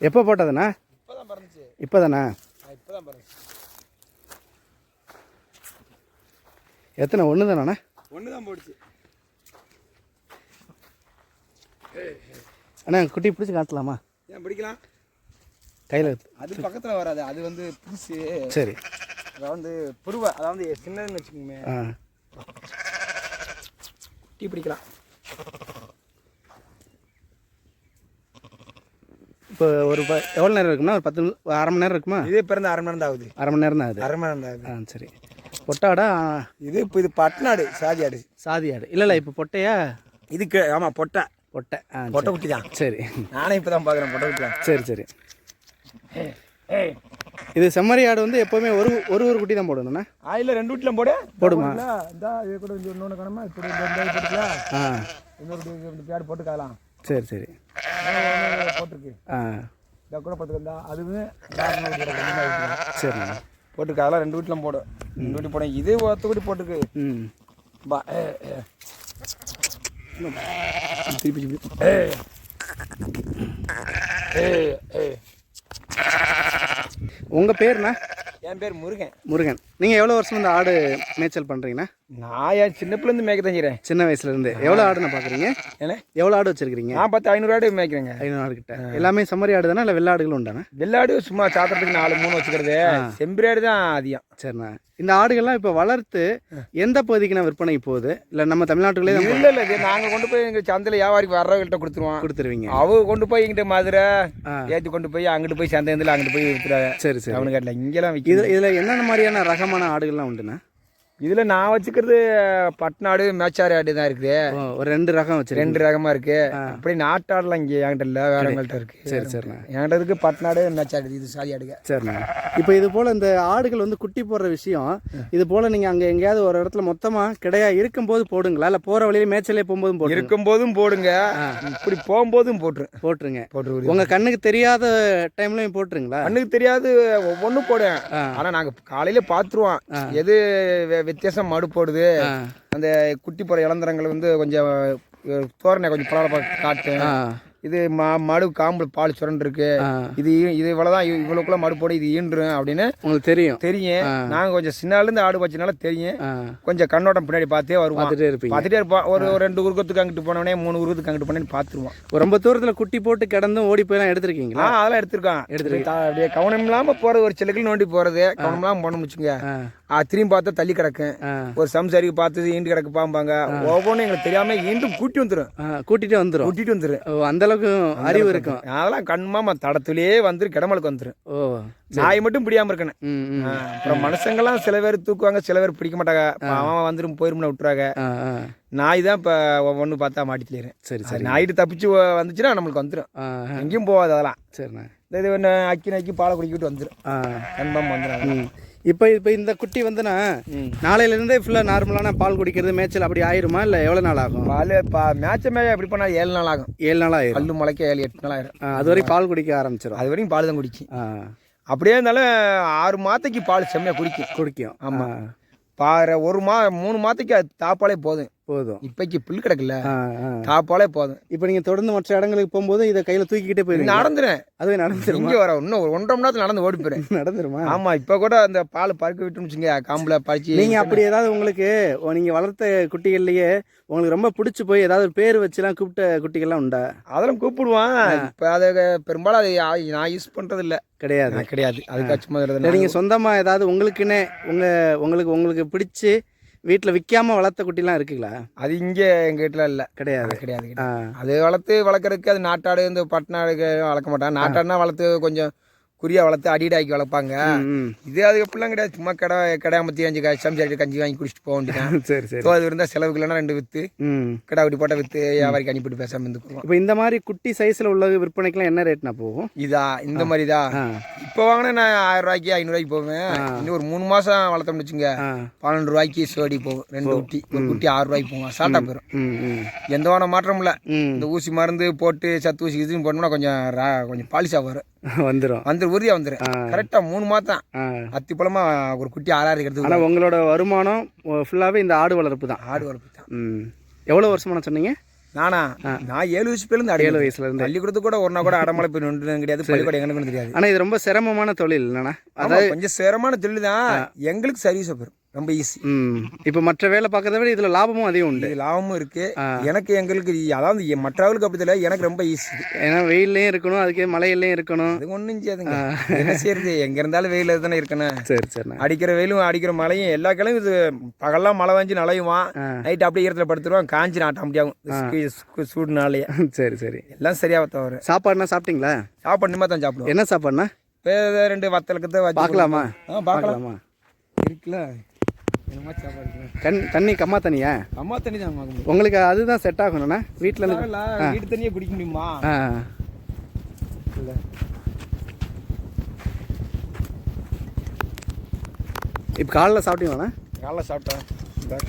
எப்போ போட்டதுண்ணா? இப்போ தான் தானே தான் எத்தனை ஒன்று தானண்ணா ஒன்று தான் போடுச்சு. அண்ணா குட்டி பிடிச்சி காட்டலாமா? ஏன் பிடிக்கலாம்? கையில் அது பக்கத்தில் வராது. அது வந்து புதுசு. சரி. அதாவது புருவை அதாவது சின்னதுன்னு வச்சுக்கோங்க ஆ. டீ பிடிக்கலாம். இப்போ ஒரு எவ்வளோ நேரம் இருக்கும்னா ஒரு பத்து அரை மணி நேரம் இருக்குமா இதே பிறந்த அரை மணி நேரம் தான் ஆகுது அரை மணி நேரம் தான் ஆகுது அரை மணி நேரம் தான் ஆகுது ஆ சரி பொட்டாடா ஆ, இது இப்போ இது பட்னாடு சாதி ஆடு சாதி ஆடு இல்லை இல்லை இப்போ பொட்டையா இதுக்கு ஆமாம் பொட்டை பொட்டை ஆ பொட்டை குட்டி தான் சரி நானே இப்போ தான் பார்க்குறேன் பொட்டை குட்டி தான் சரி சரி இது செம்மறி ஆடு வந்து எப்போவுமே ஒரு ஒரு ஒரு குட்டி தான் போடணுண்ணா ஆயில் ரெண்டு வீட்டில் போடு போடுமா இந்த இது கூட கொஞ்சம் இன்னொன்று காணமா இப்படி இது போட்டுக்கலாம் ஆ இன்னொரு பேடு போட்டு காயலாம் சரி சரி. போட்டிருக்கு. ஆ. இந்த கூட நாள் இருக்குது. சரிண்ணா போட்டிருக்கு. அதெல்லாம் ரெண்டு வீட்டில் போடும் ரெண்டு வீட்டு போடும் இது ஒருத்த கூட போட்டிருக்கு. ம். பா. திருப்பி திருப்பி. ஏ. ஏ, ஏ. உங்கள் பேர்ண்ணா என் பேர் முருகன். முருகன். நீங்கள் எவ்வளோ வருஷம் இந்த ஆடு மேய்ச்சல் பண்ணுறீங்கண்ணா நான் என் சின்ன பிள்ளைந்து மேய்க்க தான் செய்கிறேன் சின்ன வயசுலேருந்து எவ்வளோ ஆடுண்ணா பார்க்குறீங்க ஏன்னா எவ்வளோ ஆடு வச்சுருக்கிறீங்க? நான் பார்த்து ஐநூறு ஆடு மேய்க்கிறேங்க. ஐநூறு ஆடு கிட்ட எல்லாமே செம்மறி ஆடு தானே இல்லை வெள்ளை ஆடுகளும் உண்டாண்ணா? வெள்ளாடு சும்மா சாப்பிட்றதுக்கு நாலு மூணு வச்சுக்கிறது. செம்பரியாடு தான் அதிகம். சரிண்ணா. இந்த ஆடுகள்லாம் இப்போ வளர்த்து எந்த பகுதிக்குண்ணா விற்பனைக்கு போகுது? இல்லை நம்ம தமிழ்நாட்டுக்குள்ளே இல்லை இல்லை இது நாங்கள் கொண்டு போய் எங்கள் சந்தையில் வியாபாரிக்கு வர்றவங்கள்ட்ட கொடுத்துருவோம். கொடுத்துருவீங்க. அவங்க கொண்டு போய் இங்கிட்ட மதுரை. ஏற்றி கொண்டு போய் அங்கிட்டு போய் சந்தையில் அங்கிட்டு போய் விற்றுறாங்க சரி சரி. அவனு கேட்டல இங்கெல்லாம் விற்கிது இதில் என்னென்ன மாதிரியான ரகமான ஆடுகள்லாம் உண்டுண்ணா. இதில் நான் வச்சுக்கிறது பட்னாடு மேச்சாரி ஆடு தான் இருக்குது ஒரு ரெண்டு ரகம் வச்சிருக்கீங்க. ரெண்டு ரகமாக இருக்கு. அப்படி நாட்டாடுலாம் இங்கே என்கிட்ட இல்லை வேறவங்கள்ட்ட இருக்கு. சரி சரிண்ணா. என்கிட்ட இருக்கு பட்னாடு மேச்சாடு இது சாதி ஆடுங்க சரிண்ணா. இப்போ இது போல் இந்த ஆடுகள் வந்து குட்டி போடுற விஷயம் இது போல் நீங்கள் அங்கே எங்கேயாவது ஒரு இடத்துல மொத்தமாக கிடையா இருக்கும்போது போடுங்களா? இல்லை போகிற வழியில மேய்ச்சலே போகும்போதும் போட்டு இருக்கும்போதும் போடுங்க. இப்படி போகும்போதும் போட்டுரு. போட்டுருங்க. போட்டுரு. உங்கள் கண்ணுக்கு தெரியாத டைம்லையும் போட்டுருங்களா? கண்ணுக்கு தெரியாது ஒவ்வொன்றும் போடுவேன். ஆனால் நாங்கள் காலையில் பார்த்துருவோம் எது வித்தியாசம் மடு போடுது. அந்த குட்டி போகிற இளந்தரங்கள் வந்து கொஞ்சம் தோரணை கொஞ்சம் பரவாயில்ல காட்டும் இது ம மடு காம்பு பால் சுரண்டிருக்கு. இது இது இவ்வளோதான் இவ்வளோக்குள்ள மடு போடு இது ஈன்றும் அப்படின்னு உங்களுக்கு தெரியும். தெரியும். நாங்கள் கொஞ்சம் சின்னாலேருந்து ஆடு வச்சனால தெரியும். கொஞ்சம் கண்ணோட்டம் பின்னாடி பார்த்தே வருவோம். பார்த்துட்டே இருப்பீங்க. பார்த்துட்டே இருப்போம். ஒரு ரெண்டு உருக்கத்துக்கு அங்கிட்டு போனவனே மூணு உருக்கத்துக்கு அங்கிட்டு போனேன்னு பார்த்துருவோம். ரொம்ப தூரத்தில் குட்டி போட்டு கிடந்தும் ஓடி போயெல்லாம் எடுத்திருக்கீங்களா? அதெல்லாம் எடுத்திருக்கான் எடுத்திருக்கீங்க. அப்படியே கவனம் இல்லாமல் போகிறது ஒரு சிலக்கில் நோண்டி போகிறது கவனம் இல்லாமல் போனோம்னு வச்சுங்க திரும்பி பார்த்தா தள்ளி கிடக்கும் ஒரு சம்சாரிக்கு பார்த்து ஈண்டு கிடக்கு பாம்பாங்க ஒவ்வொன்றும் எங்களுக்கு தெரியாம ஈண்டும் கூட்டி வந்துடும் ஆ கூட்டிகிட்டே வந்துடும் கூட்டிட்டு வந்துடும் அந்த அளவுக்கு அறிவு இருக்கும். அதெல்லாம் கண்மாமா தடத்துலயே வந்துரு கிடமலுக்கு வந்துடும் ஓ நாய் மட்டும் பிடியாம இருக்கணும். அப்புறம் மனுஷங்கெல்லாம் சில பேர் தூக்குவாங்க சில பேர் பிடிக்க மாட்டாங்க. அவன் வந்துடும் போயிருமுன்னு விட்டுறாங்க. நாய் தான் இப்போ ஒவ்வொன்று பார்த்தா மாட்டிட்டு சரி சரி. நாயிட்டு தப்பிச்சு வந்துச்சுன்னா நம்மளுக்கு வந்துடும் எங்கேயும் போகாது அதெல்லாம். சரிண்ணா. இது ஒன்று அக்கி நக்கி பாலை குடிக்கிட்டு வந்துடும் கன்ஃபார்ம் வந்துடும் இப்போ இப்போ இந்த குட்டி வந்துண்ணா நாளையிலேருந்தே ஃபுல்லாக நார்மலான பால் குடிக்கிறது மேய்ச்சல் அப்படி ஆயிருமா? இல்லை எவ்வளோ நாள் ஆகும்? பால் பா மேட்ச மேய எப்படி பண்ணால் ஏழு நாள் ஆகும். ஏழு நாள் ஆயிரும். கல்லு முளைக்க ஏழு எட்டு நாள் ஆயிரும். அது வரைக்கும் பால் குடிக்க ஆரம்பிச்சிடும் அது வரைக்கும் பால் தான் குடிக்கும். அப்படியே இருந்தாலும் ஆறு மாதத்துக்கு பால் செம்மையாக குடிக்கும். குடிக்கும். ஆமா. ஆ, பாரு ஒரு மா மூணு மாதத்துக்கு அது தாப்பாலே போதும். போதும். இப்போக்கி புல் கிடக்குல்ல? தாப்பாலே போதும். இப்போ நீங்கள் தொடர்ந்து மற்ற இடங்களுக்கு போகும்போது இதை கையில் தூக்கிக்கிட்டே போயிருவீங்க. நடந்துரும் அதுவே நடந்துருமா? இங்கே வர இன்னும் ஒரு ஒன்றரை மணி நேரத்தில் நடந்து ஓடி போயிடும் நடந்துருமா? ஆமா இப்போ கூட அந்த பால் பறக்க விட்டுன்னு வச்சுங்க காம்புல பறிச்சு. நீங்க அப்படி ஏதாவது உங்களுக்கு ஓ, நீங்க வளர்த்த குட்டிகள்லயே உங்களுக்கு ரொம்ப பிடிச்சி போய் ஏதாவது ஒரு பேர் வச்சுலாம் கூப்பிட்ட குட்டிகள்லாம் உண்டா? அதெல்லாம் கூப்பிடுவான். இப்போ அதை பெரும்பாலும் அதை நான் யூஸ் பண்றது இல்ல கிடையாது. கிடையாது அதுக்கு சும்மா இல்லை இருக்கிறது நீங்க சொந்தமா ஏதாவது உங்களுக்குன்னே உங்க உங்களுக்கு உங்களுக்கு பிடிச்சி வீட்டில் விற்காம வளர்த்த குட்டிலாம் இருக்குங்களா? அது இங்கே எங்க வீட்டுல இல்ல. கிடையாது. கிடையாது அது வளர்த்து வளர்க்குறதுக்கு அது நாட்டாடு இந்த பட்டநாடுக்கு வளர்க்க மாட்டாங்க. நாட்டாடுனா வளர்த்து கொஞ்சம் குறியா வளர்த்து அடிடாக்கி வளர்ப்பாங்க. இது அது எப்படிலாம் கிடையாது. சும்மா கடை கடையாமத்தி அஞ்சு சம்சாரி கஞ்சி வாங்கி குடிச்சிட்டு போக வேண்டியதான் சரி சரி. ஸோ அது இருந்தால் செலவுக்கு இல்லைன்னா ரெண்டு விற்று கடை அப்படி போட்டால் விற்று வியாபாரிக்கு அனுப்பிட்டு பேசாமல் இருந்துக்குருவோம் இப்போ இந்த மாதிரி குட்டி சைஸ்ல உள்ள விற்பனைக்கெல்லாம் என்ன ரேட்னா போகும்? இதா இந்த மாதிரி தான் இப்போ வாங்கினா நான் ஆயிரம் ரூபாய்க்கு ஐநூறுரூவாய்க்கு போவேன். இன்னும் ஒரு மூணு மாதம் வளர்த்தோம்னு வச்சுங்க பன்னெண்டு ரூபாய்க்கு சோடி போகும். ரெண்டு குட்டி ஒரு குட்டி ஆறு ரூபாய்க்கு போகும். சாட்டா போயிடும் எந்த வான மாற்றமும் இல்லை இந்த ஊசி மருந்து போட்டு சத்து ஊசி இதுன்னு போட்டோம்னா கொஞ்சம் கொஞ்சம் பாலிஷாக வரும். வந்துடும் வந்துரு உறுதியாக வந்துடும் கரெக்டாக மூணு மாதம் அத்தி பழமா ஒரு குட்டி ஆறாயிரம் எடுத்து ஆனால் உங்களோட வருமானம் ஃபுல்லாகவே இந்த ஆடு வளர்ப்பு தான் ஆடு வளர்ப்பு தான் எவ்வளோ வருஷமான சொன்னீங்க? நானா? நான் ஏழு வயசு பேர்ல இருந்து அடி ஏழு வயசுல இருந்து பள்ளிக்கூடத்து கூட ஒரு நாள் கூட அடமலை போய் நின்று கிடையாது பள்ளிக்கூடம் எங்களுக்கு தெரியாது. ஆனா இது ரொம்ப சிரமமான தொழில் என்னண்ணா? ஆமா, கொஞ்சம் சிரமமான தொழில் தான் எங்களுக்கு சர்வீஸ் பெறும் ரொம்ப ஈஸி இப்போ மற்ற வேலை பார்க்கறத விட இதுல லாபமும் அதிகம் உண்டு. லாபமும் இருக்கு. எனக்கு எங்களுக்கு அதாவது மற்றவர்களுக்கு அப்படி தெரியல எனக்கு ரொம்ப ஈஸி ஏன்னா வெயில்லையும் இருக்கணும் அதுக்கே மழையிலையும் இருக்கணும். அது ஒன்றும் செய்யாதுங்க. என்ன செய்யறது? எங்க இருந்தாலும் வெயில் தானே இருக்கணும். சரி சரிண்ணா அடிக்கிற வெயிலும் அடிக்கிற மழையும் எல்லா கிழமையும் இது பகல்லாம் மழை வந்து நலையுவான். நைட் அப்படியே ஈரத்துல படுத்துருவான் காஞ்சி நாட்ட முடியாகும் சூடுனாலேயே சரி சரி. எல்லாம் சரியா தவிர சாப்பாடுனா சாப்பிட்டீங்களா? சாப்பாடு நிம்மதி தான் சாப்பிடுவோம். என்ன சாப்பாடுண்ணா இப்போ ரெண்டு வத்தலுக்கு தான் வச்சு பார்க்கலாமா? ஆ பார்க்கலாம். பார்க்கலாமா? இருக்குல்ல. கண் தண்ணி கம்மா தண்ணியா? அம்மா தண்ணி தான் உங்களுக்கு அதுதான் செட் ஆகணும்ண்ணா வீட்டில் வீட்டு தண்ணியே குடிக்க முடியுமா? ஆ. இல்ல. இப்போ காலைல சாப்பிட்டீங்களாண்ணா காலைல சாப்பிட்டேன்.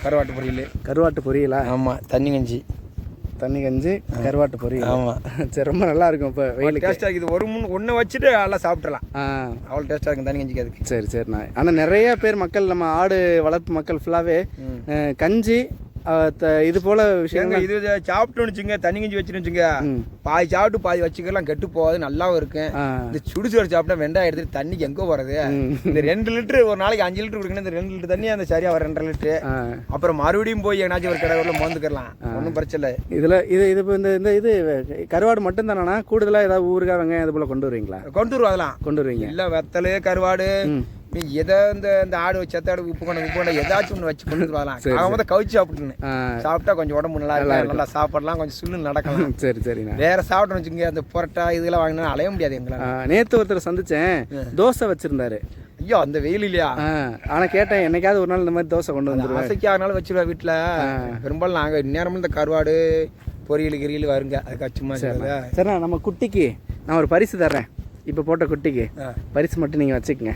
கருவாட்டு பொரியல். கருவாட்டு பொரியலா? ஆமா தண்ணி கஞ்சி. தண்ணி கஞ்சி கருவாட்டு பொரியல் ஆமா. சரி ரொம்ப நல்லா இருக்கும் இப்போ வெயிலுக்கு. டேஸ்டா இருக்குது. ஒரு மூணு ஒன்று வச்சுட்டு நல்லா சாப்பிட்றலாம் ஆ. அவ்வளோ டேஸ்டா இருக்கும் தண்ணி கஞ்சிக்கு அதுக்கு. சரி சரிண்ணா ஆனால் நிறைய பேர் மக்கள் நம்ம ஆடு வளர்ப்பு மக்கள் ஃபுல்லாகவே. கஞ்சி இது போல விஷயங்கள் இது சாப்பிட்டோன்னு வச்சுங்க தண்ணி கஞ்சி வச்சுன்னு வச்சுங்க. பாதி சாப்பிட்டு பாதி வச்சுக்கலாம் கெட்டு போகாது நல்லாவும் இருக்கும் இந்த சுடுசோறு சாப்பிட்டா வெங்காயம் எடுத்துட்டு தண்ணிக்கு எங்கே போகிறது. இந்த ரெண்டு லிட்டரு ஒரு நாளைக்கு அஞ்சு லிட்டர் குடிக்கணும் இந்த ரெண்டு லிட்டர் தண்ணி அந்த சரியா வர ரெண்டரை லிட்டரு. அப்புறம் மறுபடியும் போய் எங்கனாச்சும் ஒரு கடை உள்ள மோந்துக்கலாம் ஒன்றும் பிரச்சனை இல்லை. இதில் இது இது இப்போ இந்த இந்த இது கருவாடு மட்டும் தானேண்ணா? கூடுதலாக ஏதாவது ஊறுகாய் வெங்காயம் இது போல் கொண்டு வருவீங்களா? கொண்டு வருவோம் அதெல்லாம். கொண்டு வருவீங்க. இல்லை வெத்தல் கருவாடு. நீ எதை இந்த இந்த ஆடு செத்தாடு உப்பு கொண்டு உப்பு கொண்டு ஏதாச்சும் ஒன்று வச்சு கொண்டு வரலாம். அவங்க தான் கவிச்சு சாப்பிட்டுன்னு சாப்பிட்டா கொஞ்சம் உடம்பு நல்லா இருக்கும் நல்லா சாப்பிடலாம் கொஞ்சம் சுள்ளு நடக்கலாம். சரி சரிண்ணா. வேற சாப்பிட்டோம்னு வச்சுங்க அந்த புரோட்டா இதெல்லாம் வாங்கினா அலைய முடியாது எங்களால். நேற்று ஒருத்தர் சந்திச்சேன் தோசை வச்சிருந்தாரு. ஐயோ அந்த வெயில் இல்லையா ஆ ஆனால் கேட்டேன் என்னைக்காவது ஒரு நாள் இந்த மாதிரி தோசை கொண்டு வந்துருவேன். ஆசைக்கு ஆனாலும் வச்சிருவா வீட்டில் பெரும்பாலும் நாங்கள் இந்நேரமும் இந்த கருவாடு பொரியல் கிரியல் வருங்க. அதுக்கு அச்சுமா சரிண்ணா. நம்ம குட்டிக்கு நான் ஒரு பரிசு தர்றேன். இப்போ போட்ட குட்டிக்கு. பரிசு மட்டும் நீங்கள் வச்சுக்கங்க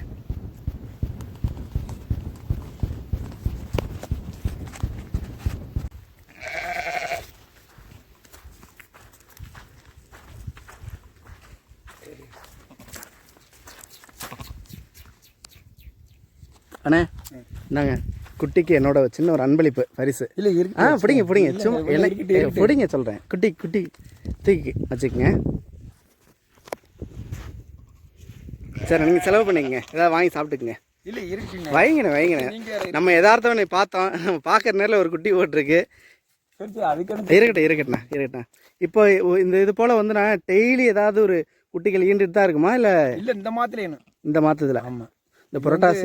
அண்ணே இந்தாங்க. குட்டிக்கு என்னோட சின்ன ஒரு அன்பளிப்பு பரிசு. இல்லை ஆ பிடிங்க பிடிங்க. சும்மா இருக்கட்டும். பிடிங்க சொல்கிறேன் குட்டி குட்டி. தூக்கி வச்சுக்கங்க. சரி நீங்கள் செலவு பண்ணிக்கங்க. ஏதாவது வாங்கி சாப்பிட்டுக்குங்க. இல்லை இருக்குங்க. வைங்கண்ணே வைங்கண்ணே. நம்ம யதார்த்தம் நீ பார்த்தோம். நம்ம பார்க்குற நேரில் ஒரு குட்டி போட்டிருக்கு அதுக்கு இருக்கட்டும் இருக்கட்டும்ண்ணா இருக்கட்டும் இப்போ இந்த இது போல் வந்து நான் டெய்லி ஏதாவது ஒரு குட்டிகள் ஈண்டுட்டு தான் இருக்குமா? இல்லை இல்லை இந்த மாத்திரை வேணும். இந்த மாதத்தில் ஆமாம் இந்த புரோட்டாஸ்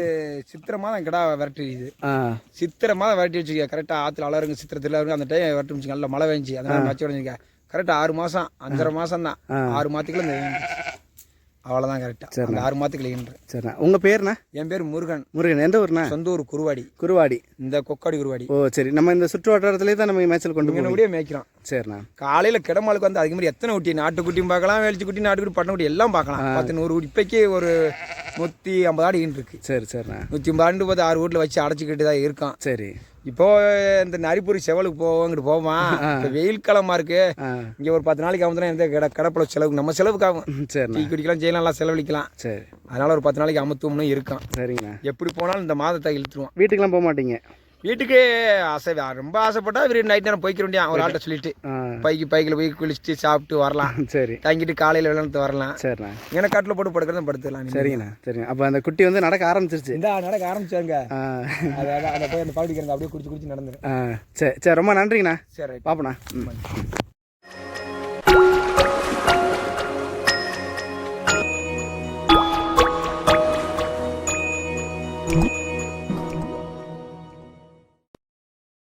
சித்திரை மாதம் கிடா விரட்டி இது ஆ. சித்திரை மாதம் விரட்டி வச்சுக்க கரெக்டாக ஆற்றுல அலருங்க சித்திரத்தில் இருக்கு அந்த டைம் விரட்டி வச்சுக்க நல்லா மழை பெஞ்சு அதனால வச்சு உடஞ்சிக்க கரெக்டாக ஆறு மாதம் அஞ்சரை மாதம் தான். ஆறு மாதத்துக்குள்ள இந்த. அவ்வளோதான் கரெக்டாக அந்த ஆறு மாதத்துக்குள்ள ஈன்று சரிண்ணா. உங்கள் பேருண்ணா? என் பேர் முருகன். முருகன். எந்த ஊர்ண்ணா? சொந்த ஊர் குருவாடி. குருவாடி. இந்த கொக்காடி குருவாடி. ஓ சரி. நம்ம இந்த சுற்று வட்டாரத்துலேயே தான் நம்ம மேய்ச்சல் கொண்டு இவனுடைய மேய்க்கிறோம். சரிண்ணா. காலையில் கிடமாளுக்கு வந்து அதுக்கு மாதிரி எத்தனை குட்டி நாட்டுக்குட்டியும் பார்க்கலாம் வேலிச்சு குட்டி நாட்டுக்குட்டி பட்டண குட்டி எல்லாம் பார்க்கலாம். பத்து நூறு குட்டி இப்போக்கி ஒரு நூற்றி ஐம்பது ஆடு இருக்கு சரி சரிண்ணா. நூற்றி ஐம்பது ஆண்டு பார்த்து ஆறு வீட்டில் வச்சு அடைச்சிக்கிட்டு தான் இருக்கான். சரி. இப்போ இந்த நரிப்பூரி செவலுக்கு போவோம் இங்கிட்டு போவான் இப்போ வெயில் காலமா இருக்கு. இங்கே ஒரு பத்து நாளைக்கு ஆகுதுன்னா எந்த கிட கடப்பில் செலவுக்கு நம்ம செலவுக்கு ஆகும் ம், சரிண்ணா. டீ குடிக்கலாம் செய்யலாம் எல்லாம் செலவழிக்கலாம். சரி. அதனால ஒரு பத்து நாளைக்கு அமுத்துவம்னு இருக்கான். சரிங்கண்ணா. எப்படி போனாலும் இந்த மாதத்தை இழுத்துருவான். வீட்டுக்கெல்லாம் போக மாட்டீங்க? வீட்டுக்கு ஆசை ரொம்ப ஆசைப்பட்டா இவர் நைட் நேரம் போய்க்க வேண்டியான் ஒரு ஆள்கிட்ட சொல்லிட்டு பைக்கு பைக்கில் போய் குளிச்சுட்டு சாப்பிட்டு வரலாம். சரி. தங்கிட்டு காலையில் விளையாண்டு வரலாம். சரிண்ணா. ஏன்னா காட்டில் போட்டு படுக்கிறதும் படுத்துக்கலாம். சரிங்கண்ணா சரிங்க அப்போ அந்த குட்டி வந்து நடக்க ஆரம்பிச்சிருச்சு. இந்த நடக்க ஆரம்பிச்சாங்க. அந்த போய் அந்த பாடிக்கிறது அப்படியே குடிச்சு குடிச்சு நடந்துரு. ஆ சரி சரி ரொம்ப நன்றிங்கண்ணா. சரி பாப்பண்ணா.